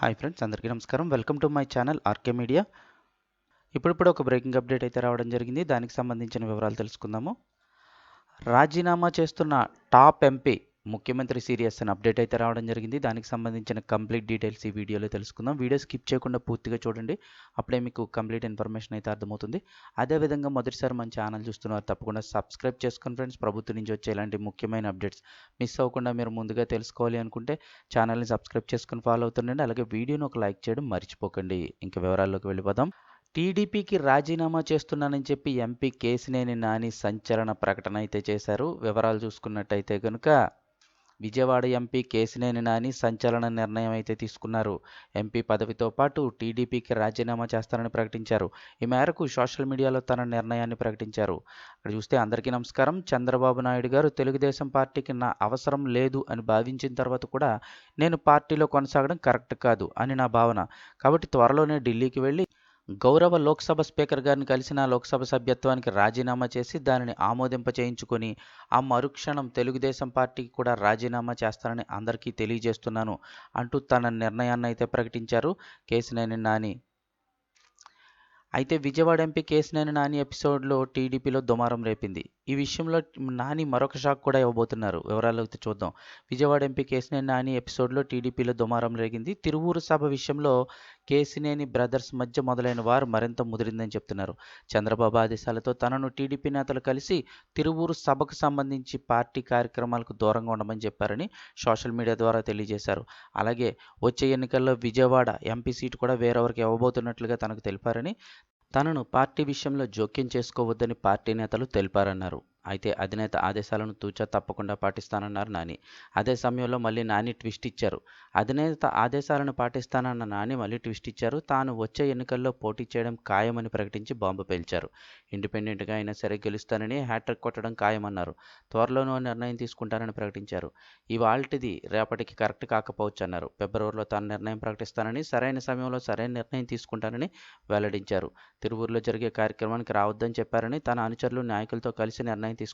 Hi friends అందరికీ నమస్కారం. Welcome to my channel RK media. ఇప్పుడిప్పుడు ఒక బ్రేకింగ్ అప్డేట్ అయితే రావడం జరిగింది. దానికి సంబంధించిన వివరాలు తెలుసుకుందాము. రాజీనామా చేస్తున్న టాప్ ఎంపీ ముఖ్యమంత్రి సీరియస్ అని అప్డేట్ అయితే రావడం జరిగింది. దానికి సంబంధించిన కంప్లీట్ డీటెయిల్స్ ఈ వీడియోలో తెలుసుకుందాం. వీడియో స్కిప్ చేయకుండా పూర్తిగా చూడండి. అప్పుడే మీకు కంప్లీట్ ఇన్ఫర్మేషన్ అయితే అర్థమవుతుంది. అదేవిధంగా మొదటిసారి మన ఛానల్ చూస్తున్నారు తప్పకుండా సబ్స్క్రైబ్ చేసుకుని ఫ్రెండ్స్. ప్రభుత్వం నుంచి వచ్చే ఇలాంటి ముఖ్యమైన అప్డేట్స్ మిస్ అవ్వకుండా మీరు ముందుగా తెలుసుకోవాలి అనుకుంటే ఛానల్ని సబ్స్క్రైబ్ చేసుకుని ఫాలో అవుతుండండి. అలాగే వీడియోని ఒక లైక్ చేయడం మర్చిపోకండి. ఇంకా వివరాల్లోకి వెళ్ళిపోదాం. టీడీపీకి రాజీనామా చేస్తున్నానని చెప్పి ఎంపీ కేసినేని నాని సంచలన ప్రకటన అయితే చేశారు. వివరాలు చూసుకున్నట్టయితే కనుక విజయవాడ ఎంపీ కేశినేని నాని సంచలన నిర్ణయం అయితే తీసుకున్నారు. ఎంపీ పదవితో పాటు టీడీపీకి రాజీనామా చేస్తారని ప్రకటించారు. ఈ మేరకు సోషల్ మీడియాలో తన నిర్ణయాన్ని ప్రకటించారు. అక్కడ చూస్తే అందరికీ నమస్కారం. చంద్రబాబు నాయుడు గారు తెలుగుదేశం పార్టీకి నా అవసరం లేదు అని భావించిన తర్వాత కూడా నేను పార్టీలో కొనసాగడం కరెక్ట్ కాదు అని నా భావన. కాబట్టి త్వరలోనే ఢిల్లీకి వెళ్ళి గౌరవ లోక్సభ స్పీకర్ గారిని కలిసిన లోక్సభ సభ్యత్వానికి రాజీనామా చేసి దానిని ఆమోదింప చేయించుకొని ఆ మరుక్షణం తెలుగుదేశం పార్టీకి కూడా రాజీనామా చేస్తానని అందరికీ తెలియజేస్తున్నాను అంటూ తన నిర్ణయాన్ని అయితే ప్రకటించారు. కేసినేని నాని అయితే విజయవాడ ఎంపీ కేసినేని నాని ఎపిసోడ్లో టీడీపీలో దుమారం రేపింది. ఈ విషయంలో నాని మరొక షాక్ కూడా ఇవ్వబోతున్నారు. వివరాలు చూద్దాం. విజయవాడ ఎంపీ కేసినేని నాని ఎపిసోడ్లో టీడీపీలో దుమారం రేగింది. తిరువూరు సభ విషయంలో కేసినేని బ్రదర్స్ మధ్య మొదలైన వారు మరింత ముదిరిందని చెప్తున్నారు. చంద్రబాబు ఆదేశాలతో తనను టీడీపీ నేతలు కలిసి తిరువూరు సభకు సంబంధించి పార్టీ కార్యక్రమాలకు దూరంగా ఉండమని చెప్పారని సోషల్ మీడియా ద్వారా తెలియజేశారు. అలాగే వచ్చే ఎన్నికల్లో విజయవాడ ఎంపీ సీటు కూడా వేరెవరికి ఇవ్వబోతున్నట్లుగా తనకు తెలిపారని తనను పార్టీ విషయంలో జోక్యం చేసుకోవద్దని పార్టీ నేతలు తెలిపారన్నారు అయితే అధినేత ఆదేశాలను తూచా తప్పకుండా పాటిస్తానన్నారు నాని. అదే సమయంలో మళ్ళీ నాని ట్విస్ట్ ఇచ్చారు. అధినేత ఆదేశాలను పాటిస్తానన్న నాని మళ్ళీ ట్విస్ట్ ఇచ్చారు. తాను వచ్చే ఎన్నికల్లో పోటీ చేయడం ఖాయమని ప్రకటించి బాంబు పేల్చారు. ఇండిపెండెంట్గా అయినా సరే గెలుస్తానని హ్యాట్రిక్ కొట్టడం ఖాయమన్నారు. త్వరలోనూ నిర్ణయం తీసుకుంటానని ప్రకటించారు. ఇవాల్టిది రేపటికి కరెక్ట్ కాకపోవచ్చు అన్నారు ఫిబ్రవరిలో తాను నిర్ణయం ప్రకటిస్తానని సరైన సమయంలో సరైన నిర్ణయం తీసుకుంటానని వెల్లడించారు. తిరువూరులో జరిగే కార్యక్రమానికి రావద్దని చెప్పారని తన అనుచరులు నాయకులతో కలిసి నిర్ణయం componenti